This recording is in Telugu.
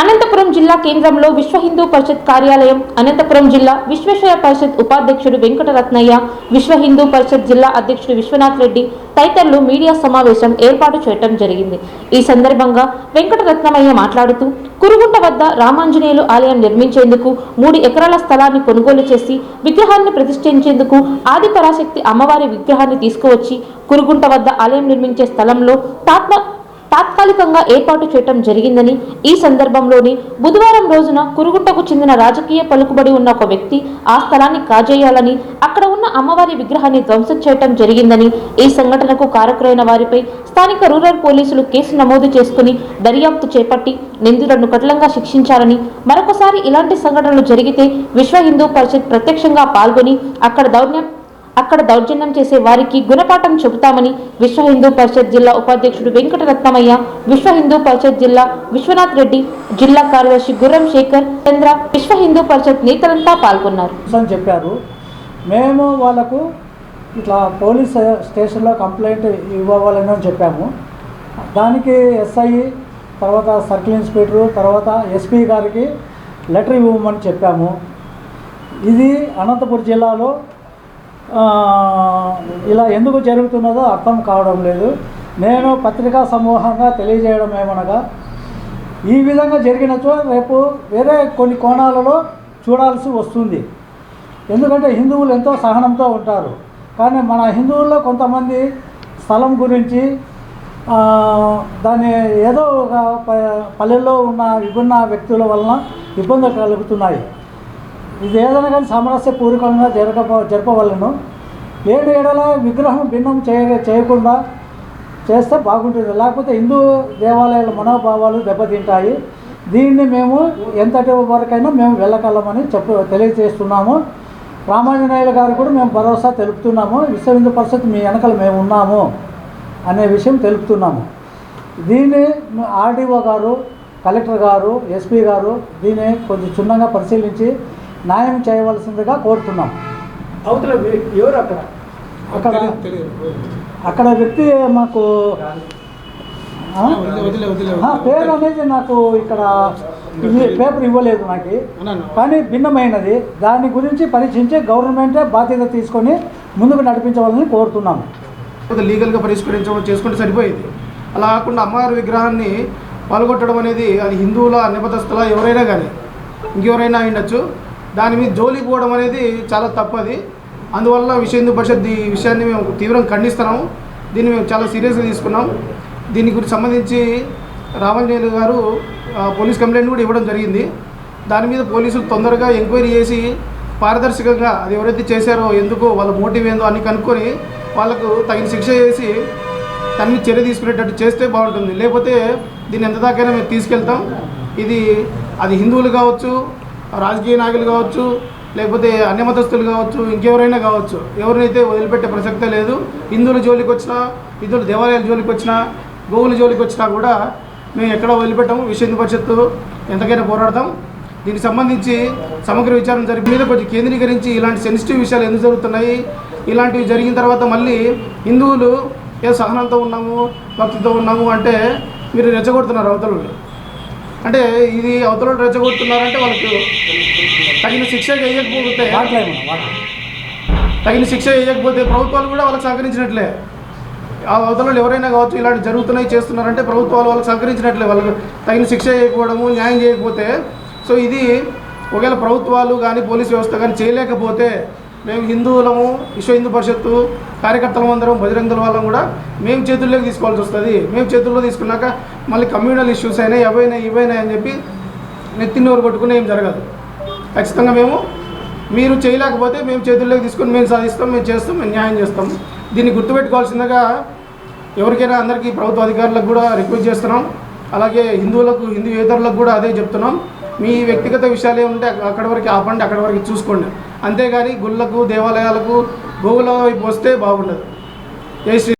అనంతపురం జిల్లా కేంద్రంలో విశ్వ హిందూ పరిషత్ కార్యాలయం అనంతపురం జిల్లా విశ్వేశ్వర పరిషత్ ఉపాధ్యక్షుడు వెంకటరత్నయ్య విశ్వ హిందూ పరిషత్ జిల్లా అధ్యక్షుడు విశ్వనాథ్ రెడ్డి తదితరులు మీడియా సమావేశం ఏర్పాటు చేయడం జరిగింది. ఈ సందర్భంగా వెంకటరత్నమయ్య మాట్లాడుతూ కురుగుంట వద్ద రామాంజనేయులు ఆలయం నిర్మించేందుకు మూడు ఎకరాల స్థలాన్ని కొనుగోలు చేసి విగ్రహాన్ని ప్రతిష్ఠించేందుకు ఆది పరాశక్తి అమ్మవారి విగ్రహాన్ని తీసుకువచ్చి కురుగుంట వద్ద ఆలయం నిర్మించే స్థలంలో తాత్మ తాత్కాలికంగా ఏర్పాటు చేయటం జరిగిందని ఈ సందర్భంలోని బుధవారం రోజున కురుగుట్టకు చెందిన రాజకీయ పలుకుబడి ఉన్న ఒక వ్యక్తి ఆ స్థలాన్ని కాజేయాలని అక్కడ ఉన్న అమ్మవారి విగ్రహాన్ని ధ్వంసం చేయటం జరిగిందని ఈ సంఘటనకు కారకులైన వారిపై స్థానిక రూరల్ పోలీసులు కేసు నమోదు చేసుకుని దర్యాప్తు చేపట్టి నిందితులను కఠినంగా శిక్షించాలని మరొకసారి ఇలాంటి సంఘటనలు జరిగితే విశ్వ హిందూ పరిషత్ ప్రత్యక్షంగా పాల్గొని అక్కడ దౌర్యం అక్కడ దౌర్జన్యం చేసే వారికి గుణపాఠం చెబుతామని విశ్వ హిందూ పరిషత్ జిల్లా ఉపాధ్యక్షుడు వెంకటరత్నమయ్య విశ్వ హిందూ పరిషత్ జిల్లా విశ్వనాథ్ రెడ్డి జిల్లా కార్యదర్శి గుర్రం శేఖర్ చంద్ర విశ్వ హిందూ పరిషత్ నేతలంతా పాల్గొన్నారు. చెప్పారు. మేము వాళ్ళకు ఇట్లా పోలీస్ స్టేషన్లో కంప్లైంట్ ఇవ్వాలని చెప్పాము. దానికి ఎస్ఐ తర్వాత సర్కిల్ ఇన్స్పెక్టరు తర్వాత ఎస్పీ గారికి లెటర్ ఇవ్వమని చెప్పాము. ఇది అనంతపురం జిల్లాలో ఇలా ఎందుకు జరుగుతున్నదో అర్థం కావడం లేదు. నేను పత్రికా సమూహంగా తెలియజేయడం ఏమనగా ఈ విధంగా జరిగినచో రేపు వేరే కొన్ని కోణాలలో చూడాల్సి వస్తుంది. ఎందుకంటే హిందువులు ఎంతో సహనంతో ఉంటారు. కానీ మన హిందువుల్లో కొంతమంది స్థలం గురించి దాన్ని ఏదో ఒక పల్లెల్లో ఉన్న విభిన్న వ్యక్తుల వలన ఇబ్బందులు కలుగుతున్నాయి. ఇది ఏదైనా కానీ సామరస్యపూర్వకంగా జరగ జరపవలను. ఏడు ఏడల విగ్రహం భిన్నం చేయ చేయకుండా చేస్తే బాగుంటుంది. లేకపోతే హిందూ దేవాలయాల మనోభావాలు దెబ్బతింటాయి. దీన్ని మేము ఎంతటి వరకైనా మేము వెళ్ళగలమని చెప్పు తెలియజేస్తున్నాము. రామాంజనేయులు గారు కూడా మేము భరోసా తెలుపుతున్నాము. విశ్వ హిందూ పరిషత్ మీ వెనకలు మేము ఉన్నాము అనే విషయం తెలుపుతున్నాము. దీన్ని ఆర్డీఓ గారు కలెక్టర్ గారు ఎస్పీ గారు దీన్ని కొంచెం క్షుణ్ణంగా పరిశీలించి న్యాయం చేయవలసిందిగా కోరుతున్నాం. అవతల ఎవరు అక్కడ? అక్కడ అక్కడ వ్యక్తి మాకు పేరు అనేది నాకు ఇక్కడ పేపర్ ఇవ్వలేదు నాకు. కానీ భిన్నమైనది. దాని గురించి పరీక్షించి గవర్నమెంటే బాధ్యత తీసుకొని ముందుకు నడిపించవాలని కోరుతున్నాము లీగల్గా పరిష్కరించడం చేసుకుంటే సరిపోయేది. అలా కాకుండా అమ్మవారి విగ్రహాన్ని పాల్గొట్టడం అనేది అది హిందువుల నిబద్ధస్థల ఎవరైనా కానీ ఇంకెవరైనా ఉండొచ్చు. దాని మీద జోలికి పోవడం అనేది చాలా తప్పది. అందువల్ల విశ్వ హిందూ పరిషత్ ఈ విషయాన్ని మేము తీవ్రంగా ఖండిస్తున్నాము. దీన్ని మేము చాలా సీరియస్గా తీసుకున్నాం. దీని గురించి సంబంధించి రామంజనేయులు గారు పోలీస్ కంప్లైంట్ కూడా ఇవ్వడం జరిగింది. దాని మీద పోలీసులు తొందరగా ఎంక్వైరీ చేసి పారదర్శకంగా అది ఎవరైతే చేశారో ఎందుకో వాళ్ళ మోటివ్ ఏందో అని కనుక్కొని వాళ్ళకు తగిన శిక్ష చేసి దాని మీద చర్య తీసుకునేటట్టు చేస్తే బాగుంటుంది. లేకపోతే దీన్ని ఎంత దాకైనా మేము తీసుకెళ్తాం. ఇది అది హిందువులు కావచ్చు రాజకీయ నాయకులు కావచ్చు లేకపోతే అన్ని మతస్థులు కావచ్చు ఇంకెవరైనా కావచ్చు ఎవరినైతే వదిలిపెట్టే ప్రసక్తే లేదు హిందువుల జోలికి వచ్చినా హిందువుల దేవాలయాల జోలికి వచ్చినా గోవుల జోలికి వచ్చినా కూడా మేము ఎక్కడ వదిలిపెట్టాము విశ్వ హిందూ పరిషత్తు ఎంతకైనా పోరాడతాం దీనికి సంబంధించి సమగ్ర విచారణ జరిపి మీద కొంచెం కేంద్రీకరించి ఇలాంటి సెన్సిటివ్ విషయాలు ఎందుకు జరుగుతున్నాయి ఇలాంటివి జరిగిన తర్వాత మళ్ళీ హిందువులు ఏ సహనంతో ఉన్నాము భక్తితో ఉన్నాము అంటే మీరు రెచ్చగొడుతున్నారు అవతల వాళ్ళు. అంటే ఇది అవతల రెచ్చగొడుతున్నారంటే వాళ్ళకు తగిన శిక్ష వాట్ తగిన శిక్ష వేయకపోతే ప్రభుత్వాలు కూడా వాళ్ళకి సహకరించినట్లే. ఆ అవతలలో ఎవరైనా కావచ్చు ఇలాంటి జరుగుతున్నాయి చేస్తున్నారంటే ప్రభుత్వాలు వాళ్ళకి సహకరించినట్లే. వాళ్ళకి తగిన శిక్ష చేయకపోవడము న్యాయం చేయకపోతే. సో ఇది ఒకవేళ ప్రభుత్వాలు కానీ పోలీస్ వ్యవస్థ కానీ చేయలేకపోతే మేము హిందువులము విశ్వ హిందూ పరిషత్తు కార్యకర్తలం అందరం బజరంగ దళ వాళ్ళం కూడా మేము చేతుల్లోకి తీసుకోవాల్సి వస్తుంది. మేము చేతుల్లో తీసుకున్నాక మళ్ళీ కమ్యూనల్ ఇష్యూస్ అయినా ఏవైనా ఇవైనా అని చెప్పి నెత్తినోరు కొట్టుకునే ఏం జరగదు. ఖచ్చితంగా మేము మీరు చేయలేకపోతే మేము చేతుల్లోకి తీసుకొని మేము సాధిస్తాం మేము చేస్తాం మేము న్యాయం చేస్తాం. దీన్ని గుర్తుపెట్టుకోవాల్సిందిగా ఎవరికైనా అందరికీ ప్రభుత్వ అధికారులకు కూడా రిక్వెస్ట్ చేస్తున్నాం. అలాగే హిందువులకు హిందూయేతరులకు కూడా అదే చెప్తున్నాం. మీ వ్యక్తిగత విషయాలు ఏముంటే అక్కడ వరకు ఆపండి అక్కడ వరకు చూసుకోండి. అంతేగాని గుళ్ళకు దేవాలయాలకు గోవుల వైపు వస్తే బాగుండదు. జై శ్రీ